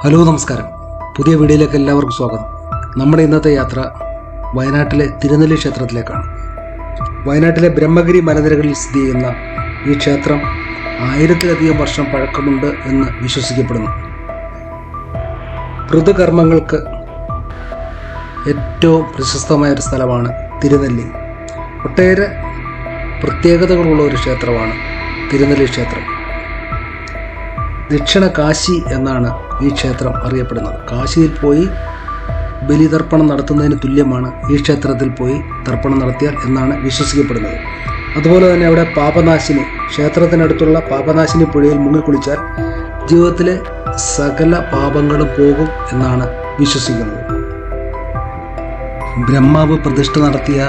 Hello നമസ്കാരം. പുതിയ വീഡിയോയിലേക്ക് എല്ലാവർക്കും സ്വാഗതം. നമ്മുടെ ഇന്നത്തെ യാത്ര വയനാട്ടിലെ തിരുനെല്ലി ക്ഷേത്രത്തിലേക്കാണ്. വയനാട്ടിലെ ബ്രഹ്മഗിരി മലനിരകളിൽ സ്ഥിതി ചെയ്യുന്ന ഈ ക്ഷേത്രം ആയിരത്തിലധികം വർഷം പഴക്കമുണ്ട് എന്ന് വിശ്വസിക്കപ്പെടുന്നു. ഋതുകർമ്മങ്ങൾക്ക് ഏറ്റവും പ്രശസ്തമായ ഒരു സ്ഥലമാണ് തിരുനെല്ലി. ഒട്ടേറെ പ്രത്യേകതകളുള്ള ഒരു ക്ഷേത്രമാണ് തിരുനെല്ലി ക്ഷേത്രം. ദക്ഷിണ കാശി എന്നാണ് ഈ ക്ഷേത്രം അറിയപ്പെടുന്നത്. കാശിയിൽ പോയി ബലിതർപ്പണം നടത്തുന്നതിന് തുല്യമാണ് ഈ ക്ഷേത്രത്തിൽ പോയി തർപ്പണം നടത്തിയാൽ എന്നാണ് വിശ്വസിക്കപ്പെടുന്നത്. അതുപോലെ തന്നെ അവിടെ പാപനാശിനി ക്ഷേത്രത്തിനടുത്തുള്ള പാപനാശിനി പുഴയിൽ മുങ്ങിക്കുളിച്ചാൽ ജീവിതത്തിലെ സകല പാപങ്ങളും പോകും എന്നാണ് വിശ്വസിക്കുന്നത്. ബ്രഹ്മാവ് പ്രതിഷ്ഠ നടത്തിയ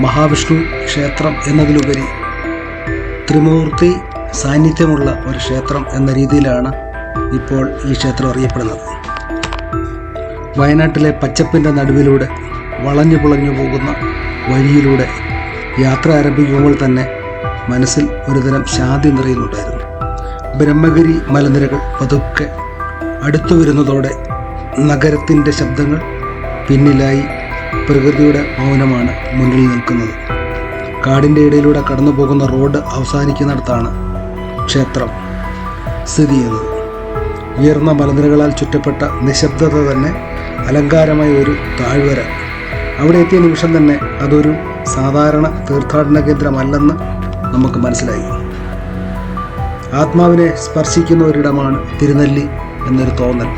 മഹാവിഷ്ണു ക്ഷേത്രം എന്നതിലുപരി ത്രിമൂർത്തി സാന്നിധ്യമുള്ള ഒരു ക്ഷേത്രം എന്ന രീതിയിലാണ് ഇപ്പോൾ ഈ ക്ഷേത്രം അറിയപ്പെടുന്നത്. വയനാട്ടിലെ പച്ചപ്പിന്റെ നടുവിലൂടെ വളഞ്ഞു പുളഞ്ഞു പോകുന്ന വഴിയിലൂടെ യാത്ര ആരംഭിക്കുമ്പോൾ തന്നെ മനസ്സിൽ ഒരുതരം ശാന്തി നിറയുന്നുണ്ടായിരുന്നു. ബ്രഹ്മഗിരി മലനിരകൾ പതുക്കെ അടുത്തു വരുന്നതോടെ നഗരത്തിന്റെ ശബ്ദങ്ങൾ പിന്നിലായി പ്രകൃതിയുടെ മൗനമാണ് മുന്നിൽ നിൽക്കുന്നത്. കാടിന്റെ ഇടയിലൂടെ കടന്നു പോകുന്ന റോഡ് അവസാനിക്കുന്നിടത്താണ് ക്ഷേത്രം സ്ഥിതി ചെയ്യുന്നത്. ഉയർന്ന മലനിരകളാൽ ചുറ്റപ്പെട്ട നിശബ്ദത തന്നെ അലങ്കാരമായ ഒരു താഴ്വര. അവിടെ എത്തിയ നിമിഷം തന്നെ അതൊരു സാധാരണ തീർത്ഥാടന കേന്ദ്രമല്ലെന്ന് നമുക്ക് മനസ്സിലായി. ആത്മാവിനെ സ്പർശിക്കുന്ന ഒരിടമാണ് തിരുനെല്ലി എന്നൊരു തോന്നൽ.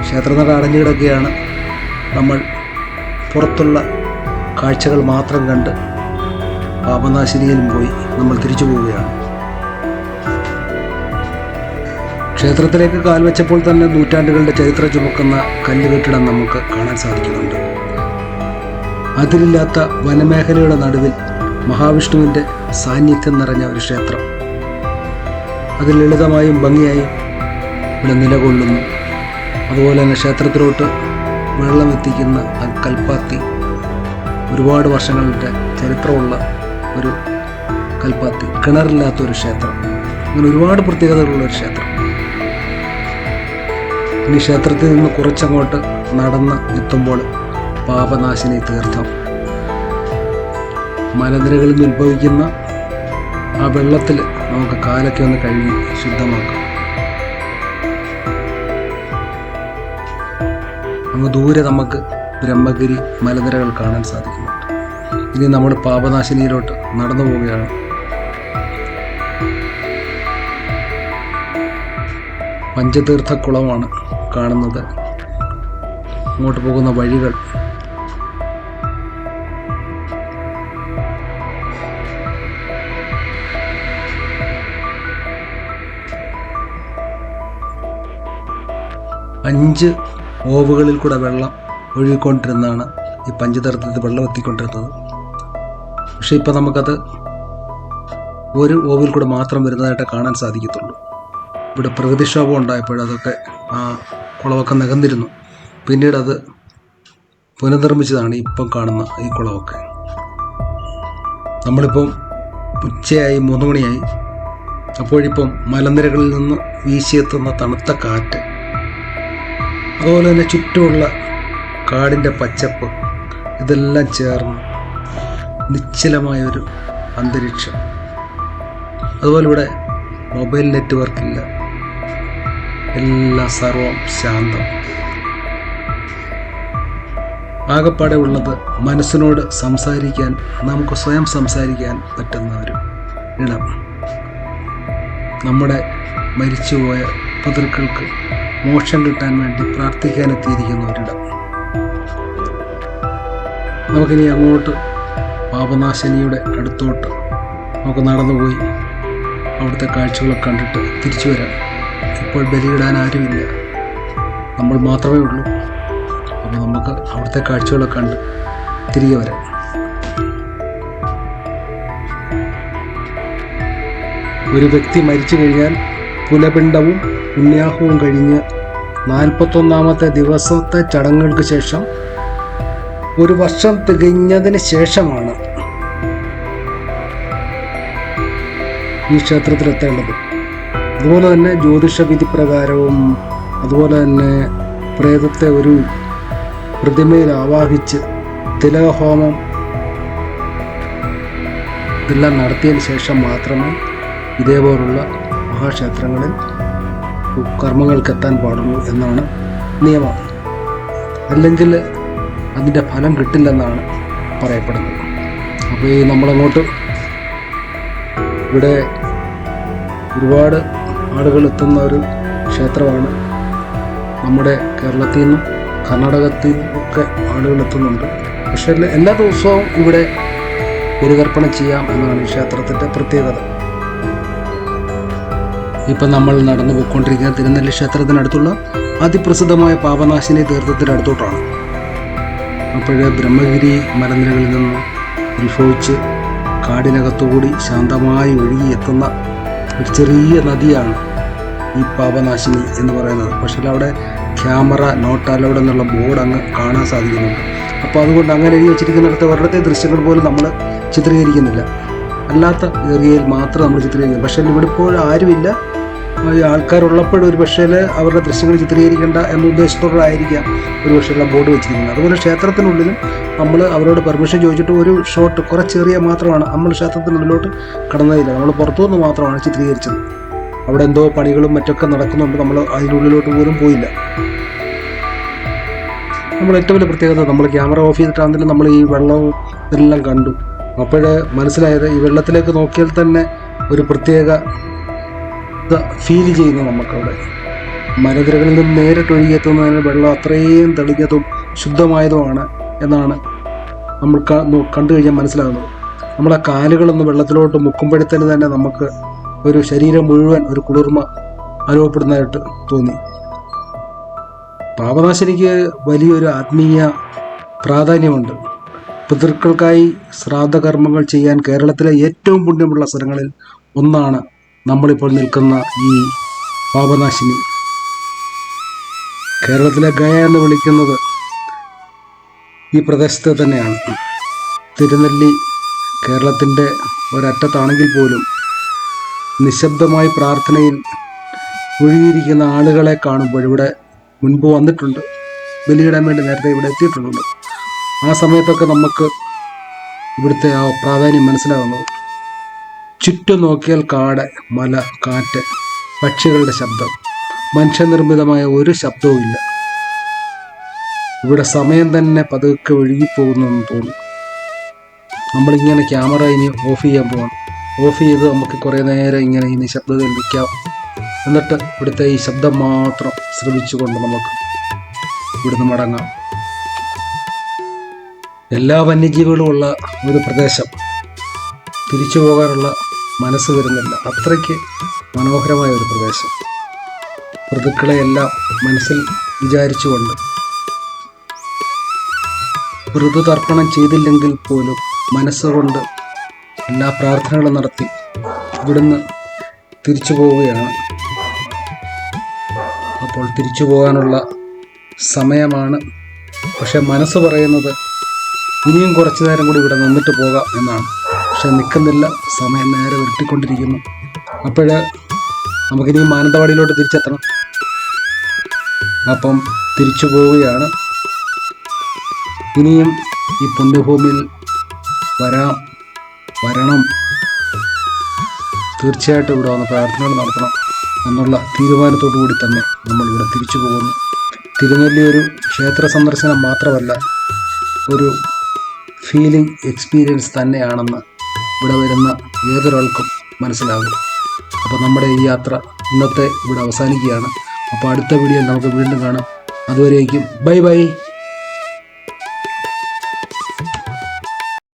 ക്ഷേത്രനട അടഞ്ഞു കിടക്കുകയാണ് നമ്മൾ പുറത്തുള്ള കാഴ്ചകൾ മാത്രം കണ്ട് പാപനാശിനിയിലും പോയി നമ്മൾ തിരിച്ചു പോവുകയാണ്. ക്ഷേത്രത്തിലേക്ക് കാൽ വെച്ചപ്പോൾ തന്നെ നൂറ്റാണ്ടുകളുടെ ചരിത്ര ചുമക്കുന്ന കല്ലുകെട്ടിടം നമുക്ക് കാണാൻ സാധിക്കുന്നുണ്ട്. അതിരില്ലാത്ത വനമേഖലയുടെ നടുവിൽ മഹാവിഷ്ണുവിന്റെ സാന്നിധ്യം നിറഞ്ഞ ഒരു ക്ഷേത്രം. അത് ലളിതമായും ഭംഗിയായും ഇവിടെ നിലകൊള്ളുന്നു. അതുപോലെ തന്നെ ക്ഷേത്രത്തിലോട്ട് വെള്ളം എത്തിക്കുന്ന കൽപ്പാത്തി ഒരുപാട് വർഷങ്ങളുടെ ചരിത്രമുള്ള ഒരു കൽപ്പാത്തി. കിണറില്ലാത്ത ഒരു ക്ഷേത്രം. അങ്ങനെ ഒരുപാട് പ്രത്യേകതകളുള്ള ഒരു ക്ഷേത്രം. ഇനി ക്ഷേത്രത്തിൽ നിന്ന് കുറച്ചങ്ങോട്ട് നടന്ന് എത്തുമ്പോൾ പാപനാശിനി തീർത്ഥം. മലനിരകളിൽ നിന്ന് ഉത്ഭവിക്കുന്ന ആ വെള്ളത്തിൽ നമുക്ക് കാലൊക്കെ ഒന്ന് കഴുകി ശുദ്ധമാക്കാം. അങ്ങ് ദൂരെ നമുക്ക് ബ്രഹ്മഗിരി മലനിരകൾ കാണാൻ സാധിക്കുന്നുണ്ട് ഇനി നമ്മൾ പാപനാശിനിയിലോട്ട് നടന്നു പോവുകയാണ്. പഞ്ചതീർത്ഥക്കുളമാണ് കാണുന്നത്. അങ്ങോട്ട് പോകുന്ന വഴികൾ. അഞ്ച് ഓവുകളിൽ കൂടെ വെള്ളം ഒഴുകിക്കൊണ്ടിരുന്നാണ് ഈ പഞ്ചതരത്തിൽ വെള്ളം എത്തിക്കൊണ്ടിരുന്നത്. പക്ഷെ ഇപ്പം നമുക്കത് ഒരു ഓവിൽ കൂടെ മാത്രം വരുന്നതായിട്ട് കാണാൻ സാധിക്കത്തുള്ളൂ. ഇവിടെ പ്രകൃതിക്ഷോഭം ഉണ്ടായപ്പോഴതൊക്കെ ആ കുളമൊക്കെ നികന്നിരുന്നു. പിന്നീട് അത് പുനർനിർമ്മിച്ചതാണ് ഇപ്പം കാണുന്ന ഈ കുളമൊക്കെ. നമ്മളിപ്പം ഉച്ചയായി മൂന്ന് മണിയായി. അപ്പോഴിപ്പം മലനിരകളിൽ നിന്ന് വീശിയെത്തുന്ന തണുത്ത കാറ്റ്. അതുപോലെ തന്നെ ചുറ്റുമുള്ള കാടിന്റെ പച്ചപ്പ്. ഇതെല്ലാം ചേർന്ന് നിശ്ചലമായൊരു അന്തരീക്ഷം. അതുപോലെ ഇവിടെ മൊബൈൽ നെറ്റ്വർക്ക് ഇല്ല എല്ലാം സർവം ശാന്തം ആകപ്പാടെ ഉള്ളത് മനസ്സിനോട് സംസാരിക്കാൻ നമുക്ക് സ്വയം സംസാരിക്കാൻ പറ്റുന്ന ഒരു ഇടം. നമ്മുടെ മരിച്ചുപോയ പിതൃക്കൾക്ക് മോക്ഷം കിട്ടാൻ വേണ്ടി പ്രാർത്ഥിക്കാനെത്തിയിരിക്കുന്ന ഒരിടം നമുക്കിനി അങ്ങോട്ട് പാപനാശിനിയുടെ അടുത്തോട്ട് നമുക്ക് നടന്നുപോയി അവിടുത്തെ കാഴ്ചകളൊക്കെ കണ്ടിട്ട് തിരിച്ചു വരാം. ഇപ്പോൾ ബലിയിടാൻ ആരുമില്ല. നമ്മൾ മാത്രമേ ഉള്ളൂ. അപ്പോൾ നമുക്ക് അവിടുത്തെ കാഴ്ചകളൊക്കെ കണ്ട് തിരികെ വരാം. ഒരു വ്യക്തി മരിച്ചു കഴിഞ്ഞാൽ കുലപിണ്ഡവും പുണ്യാഹവും കഴിഞ്ഞ് നാൽപ്പത്തൊന്നാമത്തെ ദിവസത്തെ ചടങ്ങുകൾക്ക് ശേഷം ഒരു വർഷം തികഞ്ഞതിന് ശേഷമാണ് ഈ ക്ഷേത്രത്തിലെത്തേണ്ടത് അതുപോലെ തന്നെ ജ്യോതിഷവിധി പ്രകാരവും അതുപോലെ തന്നെ പ്രേതത്തെ ഒരു പ്രതിമയിൽ ആവാഹിച്ച് തിലകഹോമം ഇതെല്ലാം നടത്തിയതിന് ശേഷം മാത്രമേ ഇതേപോലുള്ള മഹാക്ഷേത്രങ്ങളിൽ കർമ്മങ്ങൾക്ക് എത്താൻ പാടുള്ളൂ എന്നാണ് നിയമം. അല്ലെങ്കിൽ അതിന്റെ ഫലം കിട്ടില്ലെന്നാണ് പറയപ്പെടുന്നത്. അപ്പോൾ ഈ നമ്മളങ്ങോട്ട് ഇവിടെ ഒരുപാട് ആളുകൾ എത്തുന്ന ഒരു ക്ഷേത്രമാണ് നമ്മുടെ കേരളത്തിൽ നിന്നും കർണാടകത്തിൽ ഒക്കെ ആളുകൾ എത്തുന്നുണ്ട് പക്ഷേ എല്ലാ- ദിവസവും ഇവിടെ ബലിതർപ്പണം ചെയ്യാം എന്നാണ് ഈ ക്ഷേത്രത്തിന്റെ പ്രത്യേകത. ഇപ്പം നമ്മൾ നടന്നു പോയിക്കൊണ്ടിരിക്കുന്ന തിരുനെല്ലി ക്ഷേത്രത്തിനടുത്തുള്ള അതിപ്രസിദ്ധമായ പാപനാശിനി തീർത്ഥത്തിന്റെ അടുത്തോട്ടാണ് അപ്പോഴേ ബ്രഹ്മഗിരി മലനിരകളിൽ നിന്ന് ഉത്ഭവിച്ച് കാടിനകത്തുകൂടി ശാന്തമായി ഒഴുകി എത്തുന്ന ഒരു ചെറിയ നദിയാണ് ഈ പാപനാശിനി എന്ന് പറയുന്നത്. പക്ഷേ അവിടെ ക്യാമറ നോട്ട് അലൗഡ് എന്നുള്ള ബോർഡ് അങ്ങ് കാണാൻ സാധിക്കുന്നുണ്ട് അപ്പോൾ അതുകൊണ്ട് അങ്ങനെ എഴുതി വെച്ചിരിക്കുന്നിടത്ത് ഒരിടത്തെ ദൃശ്യങ്ങൾ പോലും നമ്മൾ ചിത്രീകരിക്കുന്നില്ല. അല്ലാത്ത ഏരിയയിൽ മാത്രം നമ്മൾ ചിത്രീകരിക്കുന്നു. പക്ഷേ ഇവിടെ ഇപ്പോൾ ആരുമില്ല. ഈ ആൾക്കാരുള്ളപ്പോഴും ഒരു പക്ഷേ അവരുടെ ദൃശ്യങ്ങൾ ചിത്രീകരിക്കേണ്ട എന്ന ഉദ്ദേശത്തോടായിരിക്കാം ഒരു പക്ഷേ ബോർഡ് വെച്ചിരിക്കുന്നത്. അതുപോലെ ക്ഷേത്രത്തിനുള്ളിലും നമ്മൾ അവരോട് പെർമിഷൻ ചോദിച്ചിട്ട് ഒരു ഷോട്ട് കുറച്ചേറിയ മാത്രമാണ് നമ്മൾ ക്ഷേത്രത്തിനുള്ളിലോട്ട് കടന്നതില്ല. നമ്മൾ പുറത്തുനിന്ന് മാത്രമാണ് ചിത്രീകരിച്ചത്. അവിടെ എന്തോ പണികളും മറ്റൊക്കെ നടക്കുന്നുണ്ട്. നമ്മൾ അതിനുള്ളിലോട്ട് പോലും പോയില്ല. നമ്മൾ ഏറ്റവും വലിയ പ്രത്യേകത നമ്മൾ ക്യാമറ ഓഫ് ചെയ്തിട്ടാണെങ്കിലും നമ്മൾ ഈ വെള്ളവും എല്ലാം കണ്ടു. അപ്പോഴേ മനസ്സിലായത് ഈ വെള്ളത്തിലേക്ക് നോക്കിയാൽ തന്നെ ഒരു പ്രത്യേക ഫീൽ ചെയ്യുന്നു നമുക്കവിടെ. മലനിരകളിൽ നിന്ന് നേരിട്ട് ഒഴുകിയെത്തുന്നതിന് വെള്ളം അത്രയും തെളിഞ്ഞതും ശുദ്ധമായതുമാണ് എന്നാണ് നമ്മൾ കണ്ടു കഴിഞ്ഞാൽ മനസ്സിലാകുന്നത്. നമ്മളെ കാലുകളൊന്ന് വെള്ളത്തിലോട്ട് മുക്കുമ്പോഴത്തേന് തന്നെ നമുക്ക് ഒരു ശരീരം മുഴുവൻ ഒരു കുളിർമ അനുഭവപ്പെടുന്നതായിട്ട് തോന്നി. പാപനാശിനിക്ക് വലിയൊരു ആത്മീയ പ്രാധാന്യമുണ്ട്. പിതൃക്കൾക്കായി ശ്രാദ്ധകർമ്മങ്ങൾ ചെയ്യാൻ കേരളത്തിലെ ഏറ്റവും പുണ്യമുള്ള സ്ഥലങ്ങളിൽ ഒന്നാണ് നമ്മളിപ്പോൾ നിൽക്കുന്ന ഈ പാപനാശിനി. കേരളത്തിലെ ഗയ എന്ന് വിളിക്കുന്നത് ഈ പ്രദേശത്ത് തന്നെയാണ്. തിരുനെല്ലി കേരളത്തിന്റെ ഒരറ്റത്താണെങ്കിൽ പോലും നിശബ്ദമായി പ്രാർത്ഥനയിൽ ഒഴുകിയിരിക്കുന്ന ആളുകളെ കാണുമ്പോൾ ഇവിടെ മുൻപ് വന്നിട്ടുണ്ട്. ബലിയിടാൻ വേണ്ടി നേരത്തെ ഇവിടെ എത്തിയിട്ടുണ്ട് ആ സമയത്തൊക്കെ നമുക്ക് ഇവിടുത്തെ ആ പ്രാധാന്യം മനസ്സിലാകുന്നത്. ചുറ്റും നോക്കിയാൽ കാട് മല കാറ്റ് പക്ഷികളുടെ ശബ്ദം. മനുഷ്യനിർമ്മിതമായ ഒരു ശബ്ദവും ഇല്ല. ഇവിടെ സമയം തന്നെ പതുക്കെ ഒഴുകിപ്പോകുന്നെന്ന് തോന്നുന്നു നമ്മളിങ്ങനെ ക്യാമറ ഇനി ഓഫ് ചെയ്യാൻ പോകണം ഓഫ് ചെയ്ത് നമുക്ക് കുറേ നേരം ഇങ്ങനെ ഈ നിശബ്ദതയിൽ നിൽക്കാം. എന്നിട്ട് ഇവിടുത്തെ ഈ ശബ്ദം മാത്രം ശ്രമിച്ചുകൊണ്ട് നമുക്ക് ഇവിടുന്ന് മടങ്ങാം. എല്ലാ വന്യജീവികളും ഉള്ള ഒരു പ്രദേശം. തിരിച്ചു പോകാനുള്ള മനസ്സ് വരുന്നില്ല അത്രയ്ക്ക് മനോഹരമായ ഒരു പ്രദേശം. ഋതുക്കളെയെല്ലാം മനസ്സിൽ വിചാരിച്ചുകൊണ്ട് ഋതു തർപ്പണം ചെയ്തില്ലെങ്കിൽ പോലും മനസ്സുകൊണ്ട് എല്ലാ പ്രാർത്ഥനകളും നടത്തി ഇവിടുന്ന് തിരിച്ചു പോവുകയാണ്. അപ്പോൾ തിരിച്ചു പോകാനുള്ള സമയമാണ്. പക്ഷെ മനസ്സ് പറയുന്നത് ഇനിയും കുറച്ചു നേരം കൂടി ഇവിടെ നിന്നിട്ട് പോകാം എന്നാണ്. പക്ഷെ നിൽക്കുന്നില്ല. സമയം നേരെ ഉരുട്ടിക്കൊണ്ടിരിക്കുന്നു. അപ്പോൾ നമുക്കിനി മാനന്തവാടിയിലോട്ട് തിരിച്ചെത്തണം. അപ്പം തിരിച്ചു പോവുകയാണ്. ഇനിയും ഈ പുണ്യഭൂമിയിൽ വരാം. വരണം. തീർച്ചയായിട്ടും ഇവിടെ വന്ന് പ്രാർത്ഥനകൾ നടത്തണം എന്നുള്ള തീരുമാനത്തോടു കൂടി തന്നെ നമ്മൾ ഇവിടെ തിരിച്ചു പോകുന്നു. തിരുനെല്ലി ഒരു ക്ഷേത്ര സന്ദർശനം മാത്രമല്ല ഒരു ഫീലിംഗ് എക്സ്പീരിയൻസ് തന്നെയാണെന്ന് ഇവിടെ വരുന്ന ഏതൊരാൾക്കും മനസ്സിലാകും. അപ്പോൾ നമ്മുടെ ഈ യാത്ര ഇന്നത്തെ ഇവിടെ അവസാനിക്കുകയാണ്. അപ്പോൾ അടുത്ത വീഡിയോയിൽ നമുക്ക് വീണ്ടും കാണാം. അതുവരേക്കും ബൈ ബൈ.